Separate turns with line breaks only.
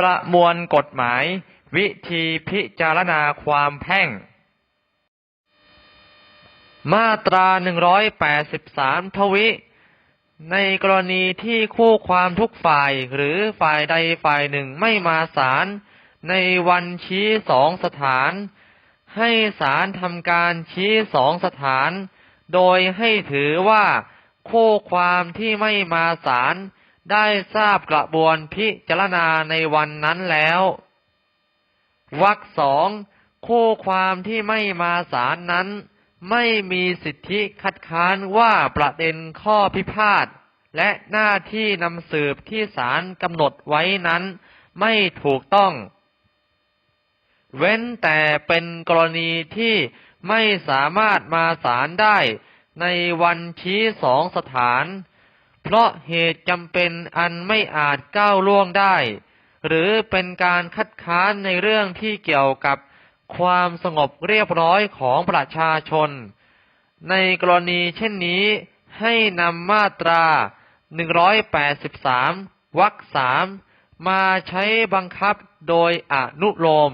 ประมวลกฎหมาย วิธีพิจารณาความแพ่ง มาตรา 183 ทวิ ในกรณีที่คู่ความทุกฝ่ายหรือฝ่ายใดฝ่ายหนึ่งไม่มาศาลในวันชี้สองสถาน ให้ศาลทำการชี้สองสถาน โดยให้ถือว่าคู่ความที่ไม่มาศาล ได้ทราบกระบวนพิจารณาในวันนั้นแล้ววรรคสองคู่ความที่ไม่มาศาลนั้น ไม่มีสิทธิคัดค้านว่าประเด็นข้อพิพาทและหน้าที่นำสืบที่ศาลกำหนดไว้นั้น ไม่ถูกต้อง เว้นแต่เป็นกรณีที่ไม่สามารถมาศาลได้ในวันชี้สองสถาน เพราะเหตุจำเป็นอันไม่อาจก้าวล่วงได้ หรือเป็นการคัดค้านในเรื่องที่เกี่ยวกับความสงบเรียบร้อยของประชาชน ในกรณีเช่นนี้ให้นำมาตรา 183 วรรคสามมาใช้บังคับโดยอนุโลม